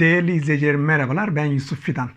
Değerli izleyicilerim merhabalar ben Yusuf Fidan.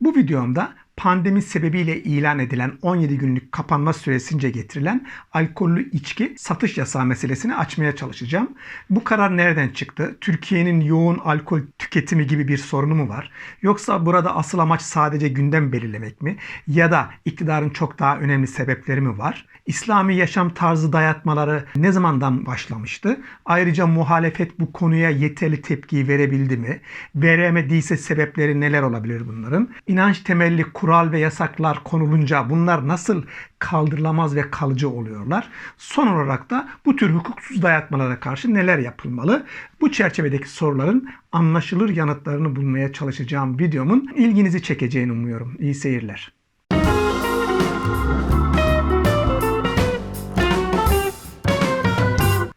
Bu videomda pandemi sebebiyle ilan edilen 17 günlük kapanma süresince getirilen alkollü içki satış yasağı meselesini açmaya çalışacağım. Bu karar nereden çıktı? Türkiye'nin yoğun alkol tüketimi gibi bir sorunu mu var? Yoksa burada asıl amaç sadece gündem belirlemek mi? Ya da iktidarın çok daha önemli sebepleri mi var? İslami yaşam tarzı dayatmaları ne zamandan başlamıştı? Ayrıca muhalefet bu konuya yeterli tepkiyi verebildi mi? Veremediyse sebepleri neler olabilir bunların? İnanç temelli kural ve yasaklar konulunca bunlar nasıl kaldırılamaz ve kalıcı oluyorlar? Son olarak da bu tür hukuksuz dayatmalara karşı neler yapılmalı? Bu çerçevedeki soruların anlaşılır yanıtlarını bulmaya çalışacağım videomun ilginizi çekeceğini umuyorum. İyi seyirler.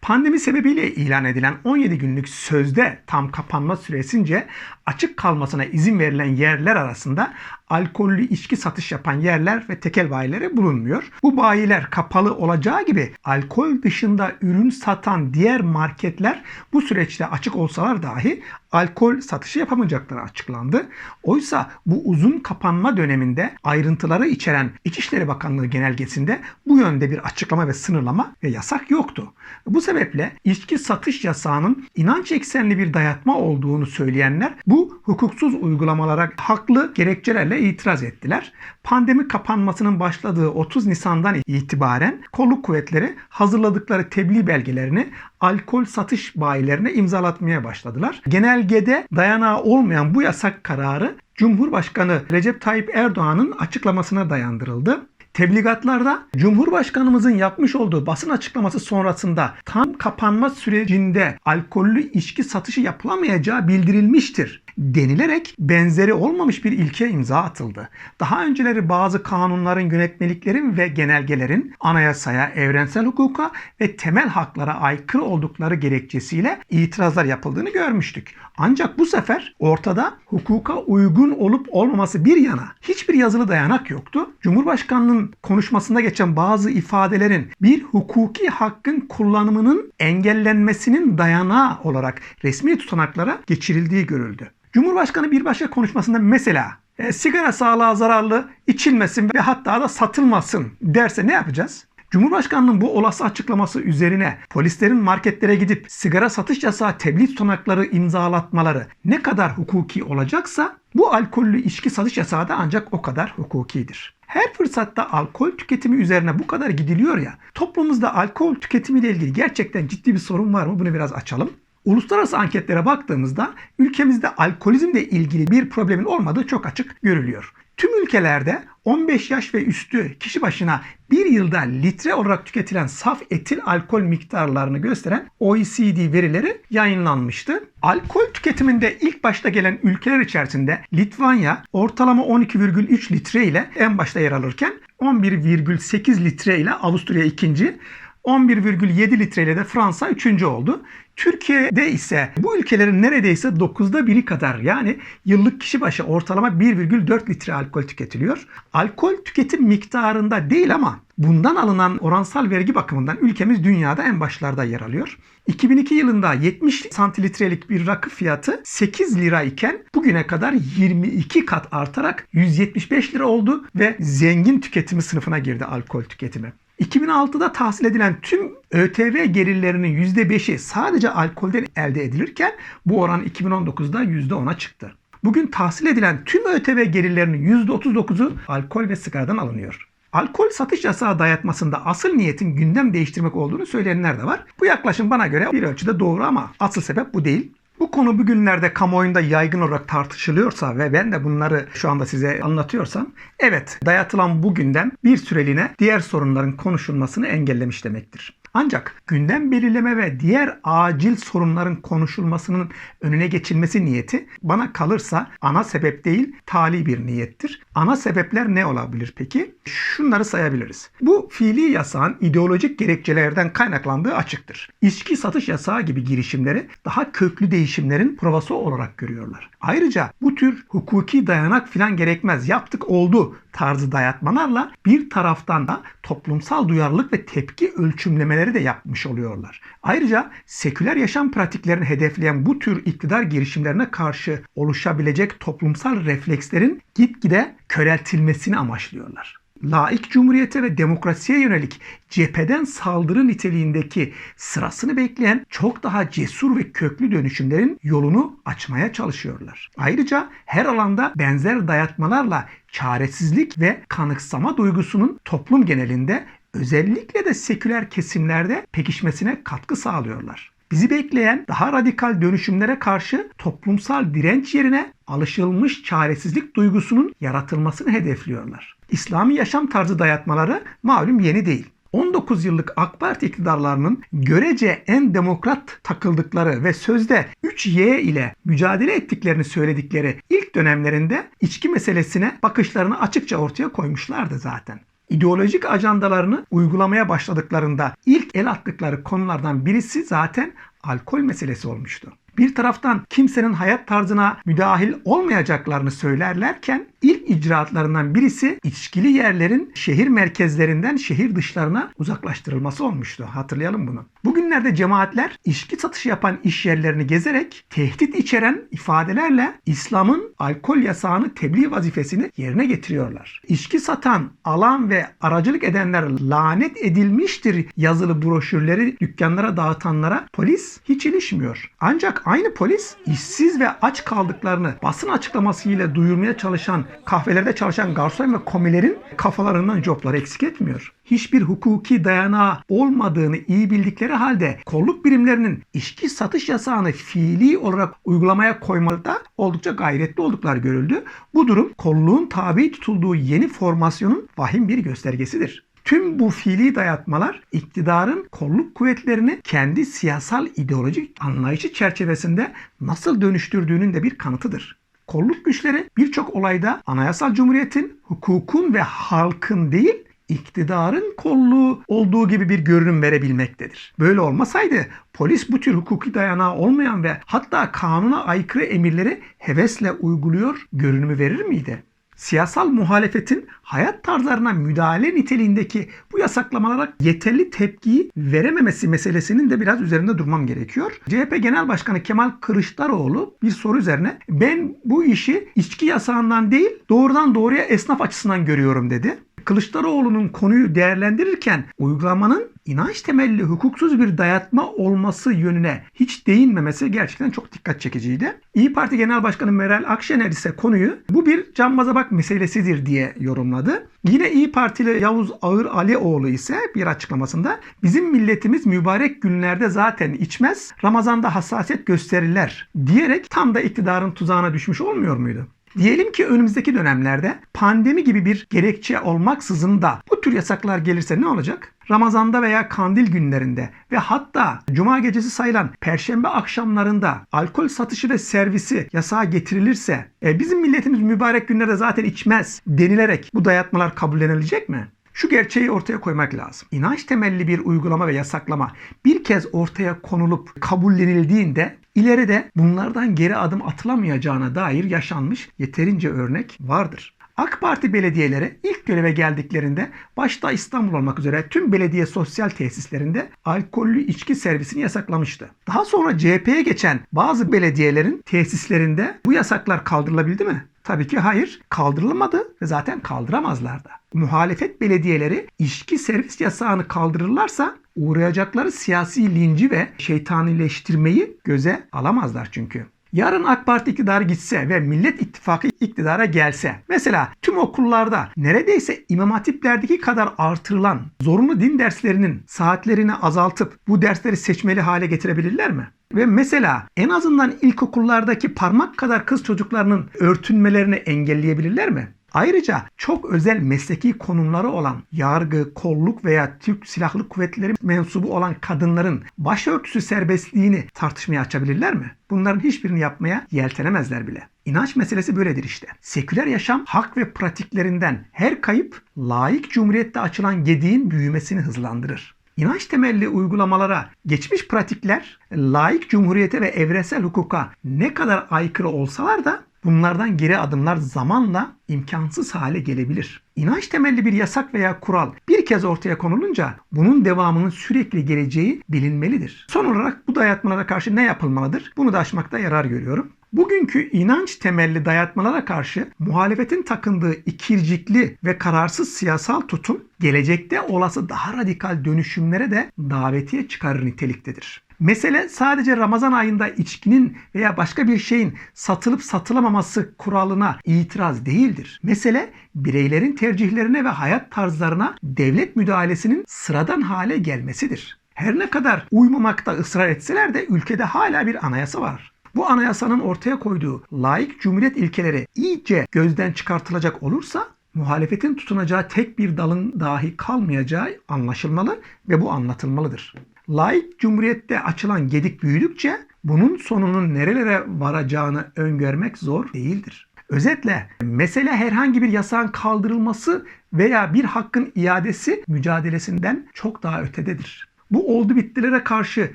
Pandemi sebebiyle ilan edilen 17 günlük sözde tam kapanma süresince açık kalmasına izin verilen yerler arasında alkollü içki satış yapan yerler ve tekel bayileri bulunmuyor. Bu bayiler kapalı olacağı gibi alkol dışında ürün satan diğer marketler bu süreçte açık olsalar dahi alkol satışı yapamayacakları açıklandı. Oysa bu uzun kapanma döneminde ayrıntıları içeren İçişleri Bakanlığı genelgesinde bu yönde bir açıklama ve sınırlama ve yasak yoktu. Bu sebeple içki satış yasağının inanç eksenli bir dayatma olduğunu söyleyenler bu hukuksuz uygulamalara haklı gerekçelerle itiraz ettiler. Pandemi kapanmasının başladığı 30 Nisan'dan itibaren kolluk kuvvetleri hazırladıkları tebliğ belgelerini alkol satış bayilerine imzalatmaya başladılar. Genelgede dayanağı olmayan bu yasak kararı Cumhurbaşkanı Recep Tayyip Erdoğan'ın açıklamasına dayandırıldı. Tebligatlarda Cumhurbaşkanımızın yapmış olduğu basın açıklaması sonrasında tam kapanma sürecinde alkollü içki satışı yapılamayacağı bildirilmiştir denilerek benzeri olmamış bir ilke imza atıldı. Daha önceleri bazı kanunların, yönetmeliklerin ve genelgelerin anayasaya, evrensel hukuka ve temel haklara aykırı oldukları gerekçesiyle itirazlar yapıldığını görmüştük. Ancak bu sefer ortada hukuka uygun olup olmaması bir yana hiçbir yazılı dayanak yoktu. Cumhurbaşkanının konuşmasında geçen bazı ifadelerin bir hukuki hakkın kullanımının engellenmesinin dayanağı olarak resmi tutanaklara geçirildiği görüldü. Cumhurbaşkanı bir başka konuşmasında mesela e, sigara sağlığa zararlı, içilmesin ve hatta da satılmasın derse ne yapacağız? Cumhurbaşkanının bu olası açıklaması üzerine polislerin marketlere gidip sigara satış yasağı tebliğ tutanakları imzalatmaları ne kadar hukuki olacaksa bu alkollü içki satış yasağı da ancak o kadar hukukidir. Her fırsatta alkol tüketimi üzerine bu kadar gidiliyor ya, toplumumuzda alkol tüketimiyle ilgili gerçekten ciddi bir sorun var mı? Bunu biraz açalım. Uluslararası anketlere baktığımızda ülkemizde alkolizmle ilgili bir problemin olmadığı çok açık görülüyor. Tüm ülkelerde 15 yaş ve üstü kişi başına bir yılda litre olarak tüketilen saf etil alkol miktarlarını gösteren OECD verileri yayınlanmıştı. Alkol tüketiminde ilk başta gelen ülkeler içerisinde Litvanya ortalama 12,3 litre ile en başta yer alırken 11,8 litre ile Avusturya ikinci, 11,7 litreyle de Fransa 3. oldu. Türkiye'de ise bu ülkelerin neredeyse 9'da biri kadar yani yıllık kişi başı ortalama 1,4 litre alkol tüketiliyor. Alkol tüketim miktarında değil ama bundan alınan oransal vergi bakımından ülkemiz dünyada en başlarda yer alıyor. 2002 yılında 70 santilitrelik bir rakı fiyatı 8 lira iken bugüne kadar 22 kat artarak 175 lira oldu ve zengin tüketimi sınıfına girdi alkol tüketimi. 2006'da tahsil edilen tüm ÖTV gelirlerinin %5'i sadece alkolden elde edilirken bu oran 2019'da %10'a çıktı. Bugün tahsil edilen tüm ÖTV gelirlerinin %39'u alkol ve sigaradan alınıyor. Alkol satış yasağı dayatmasında asıl niyetin gündem değiştirmek olduğunu söyleyenler de var. Bu yaklaşım bana göre bir ölçüde doğru ama asıl sebep bu değil. Bu konu bugünlerde kamuoyunda yaygın olarak tartışılıyorsa ve ben de bunları şu anda size anlatıyorsam evet dayatılan bu gündem bir süreliğine diğer sorunların konuşulmasını engellemiş demektir. Ancak gündem belirleme ve diğer acil sorunların konuşulmasının önüne geçilmesi niyeti bana kalırsa ana sebep değil tali bir niyettir. Ana sebepler ne olabilir peki? Şunları sayabiliriz. Bu fiili yasağın ideolojik gerekçelerden kaynaklandığı açıktır. İçki satış yasağı gibi girişimleri daha köklü değişimlerin provası olarak görüyorlar. Ayrıca bu tür hukuki dayanak filan gerekmez. Yaptık oldu tarzı dayatmalarla bir taraftan da toplumsal duyarlılık ve tepki ölçümlemeleri de yapmış oluyorlar. Ayrıca seküler yaşam pratiklerini hedefleyen bu tür iktidar girişimlerine karşı oluşabilecek toplumsal reflekslerin gitgide köreltilmesini amaçlıyorlar laik cumhuriyete ve demokrasiye yönelik cepheden saldırı niteliğindeki sırasını bekleyen çok daha cesur ve köklü dönüşümlerin yolunu açmaya çalışıyorlar. Ayrıca her alanda benzer dayatmalarla çaresizlik ve kanıksama duygusunun toplum genelinde özellikle de seküler kesimlerde pekişmesine katkı sağlıyorlar. Bizi bekleyen daha radikal dönüşümlere karşı toplumsal direnç yerine alışılmış çaresizlik duygusunun yaratılmasını hedefliyorlar. İslami yaşam tarzı dayatmaları malum yeni değil. 19 yıllık AK Parti iktidarlarının görece en demokrat takıldıkları ve sözde 3Y ile mücadele ettiklerini söyledikleri ilk dönemlerinde içki meselesine bakışlarını açıkça ortaya koymuşlardı zaten ideolojik ajandalarını uygulamaya başladıklarında ilk el attıkları konulardan birisi zaten alkol meselesi olmuştu. Bir taraftan kimsenin hayat tarzına müdahil olmayacaklarını söylerlerken ilk icraatlarından birisi içkili yerlerin şehir merkezlerinden şehir dışlarına uzaklaştırılması olmuştu. Hatırlayalım bunu. Bugünlerde cemaatler içki satışı yapan iş yerlerini gezerek tehdit içeren ifadelerle İslam'ın alkol yasağını tebliğ vazifesini yerine getiriyorlar. İçki satan, alan ve aracılık edenler lanet edilmiştir yazılı broşürleri dükkanlara dağıtanlara polis hiç ilişmiyor. Ancak aynı polis işsiz ve aç kaldıklarını basın açıklamasıyla duyurmaya çalışan kahvelerde çalışan garson ve komilerin kafalarından copları eksik etmiyor. Hiçbir hukuki dayanağı olmadığını iyi bildikleri halde kolluk birimlerinin içki satış yasağını fiili olarak uygulamaya koymada oldukça gayretli oldukları görüldü. Bu durum kolluğun tabi tutulduğu yeni formasyonun vahim bir göstergesidir. Tüm bu fiili dayatmalar iktidarın kolluk kuvvetlerini kendi siyasal ideolojik anlayışı çerçevesinde nasıl dönüştürdüğünün de bir kanıtıdır. Kolluk güçleri birçok olayda anayasal cumhuriyetin, hukukun ve halkın değil iktidarın kolluğu olduğu gibi bir görünüm verebilmektedir. Böyle olmasaydı polis bu tür hukuki dayanağı olmayan ve hatta kanuna aykırı emirleri hevesle uyguluyor görünümü verir miydi? Siyasal muhalefetin hayat tarzlarına müdahale niteliğindeki bu yasaklamalara yeterli tepkiyi verememesi meselesinin de biraz üzerinde durmam gerekiyor. CHP Genel Başkanı Kemal Kılıçdaroğlu bir soru üzerine ben bu işi içki yasağından değil doğrudan doğruya esnaf açısından görüyorum dedi. Kılıçdaroğlu'nun konuyu değerlendirirken uygulamanın inanç temelli hukuksuz bir dayatma olması yönüne hiç değinmemesi gerçekten çok dikkat çekiciydi. İyi Parti Genel Başkanı Meral Akşener ise konuyu bu bir cambaza bak meselesidir diye yorumladı. Yine İyi Partili Yavuz Ağır Alioğlu ise bir açıklamasında bizim milletimiz mübarek günlerde zaten içmez, Ramazan'da hassasiyet gösterirler diyerek tam da iktidarın tuzağına düşmüş olmuyor muydu? Diyelim ki önümüzdeki dönemlerde pandemi gibi bir gerekçe olmaksızın da bu tür yasaklar gelirse ne olacak? Ramazanda veya kandil günlerinde ve hatta cuma gecesi sayılan perşembe akşamlarında alkol satışı ve servisi yasağa getirilirse e, bizim milletimiz mübarek günlerde zaten içmez denilerek bu dayatmalar kabullenilecek mi? Şu gerçeği ortaya koymak lazım. İnanç temelli bir uygulama ve yasaklama bir kez ortaya konulup kabullenildiğinde ileride bunlardan geri adım atılamayacağına dair yaşanmış yeterince örnek vardır. AK Parti belediyeleri ilk göreve geldiklerinde başta İstanbul olmak üzere tüm belediye sosyal tesislerinde alkollü içki servisini yasaklamıştı. Daha sonra CHP'ye geçen bazı belediyelerin tesislerinde bu yasaklar kaldırılabildi mi? Tabii ki hayır kaldırılmadı ve zaten kaldıramazlar da. Muhalefet belediyeleri içki servis yasağını kaldırırlarsa uğrayacakları siyasi linci ve şeytanileştirmeyi göze alamazlar çünkü. Yarın AK Parti iktidarı gitse ve Millet İttifakı iktidara gelse, mesela tüm okullarda neredeyse İmam Hatiplerdeki kadar artırılan zorunlu din derslerinin saatlerini azaltıp bu dersleri seçmeli hale getirebilirler mi? Ve mesela en azından ilkokullardaki parmak kadar kız çocuklarının örtünmelerini engelleyebilirler mi? Ayrıca çok özel mesleki konumları olan yargı, kolluk veya Türk Silahlı Kuvvetleri mensubu olan kadınların başörtüsü serbestliğini tartışmaya açabilirler mi? Bunların hiçbirini yapmaya yeltenemezler bile. İnanç meselesi böyledir işte. Seküler yaşam hak ve pratiklerinden her kayıp laik cumhuriyette açılan gediğin büyümesini hızlandırır. İnanç temelli uygulamalara geçmiş pratikler laik cumhuriyete ve evrensel hukuka ne kadar aykırı olsalar da Bunlardan geri adımlar zamanla imkansız hale gelebilir. İnanç temelli bir yasak veya kural bir kez ortaya konulunca bunun devamının sürekli geleceği bilinmelidir. Son olarak bu dayatmalara karşı ne yapılmalıdır? Bunu da aşmakta yarar görüyorum. Bugünkü inanç temelli dayatmalara karşı muhalefetin takındığı ikircikli ve kararsız siyasal tutum gelecekte olası daha radikal dönüşümlere de davetiye çıkarır niteliktedir. Mesele sadece Ramazan ayında içkinin veya başka bir şeyin satılıp satılamaması kuralına itiraz değildir. Mesele bireylerin tercihlerine ve hayat tarzlarına devlet müdahalesinin sıradan hale gelmesidir. Her ne kadar uymamakta ısrar etseler de ülkede hala bir anayasa var. Bu anayasanın ortaya koyduğu laik cumhuriyet ilkeleri iyice gözden çıkartılacak olursa muhalefetin tutunacağı tek bir dalın dahi kalmayacağı anlaşılmalı ve bu anlatılmalıdır. Laik cumhuriyette açılan gedik büyüdükçe bunun sonunun nerelere varacağını öngörmek zor değildir. Özetle mesele herhangi bir yasağın kaldırılması veya bir hakkın iadesi mücadelesinden çok daha ötededir. Bu oldu bittilere karşı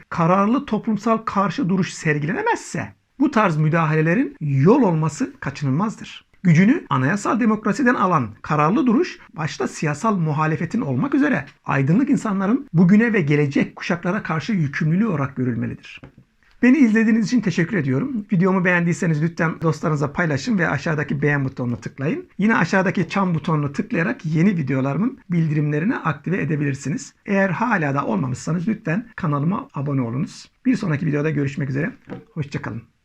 kararlı toplumsal karşı duruş sergilenemezse bu tarz müdahalelerin yol olması kaçınılmazdır. Gücünü anayasal demokrasiden alan kararlı duruş başta siyasal muhalefetin olmak üzere aydınlık insanların bugüne ve gelecek kuşaklara karşı yükümlülüğü olarak görülmelidir. Beni izlediğiniz için teşekkür ediyorum. Videomu beğendiyseniz lütfen dostlarınıza paylaşın ve aşağıdaki beğen butonuna tıklayın. Yine aşağıdaki çan butonuna tıklayarak yeni videolarımın bildirimlerini aktive edebilirsiniz. Eğer hala da olmamışsanız lütfen kanalıma abone olunuz. Bir sonraki videoda görüşmek üzere. Hoşçakalın.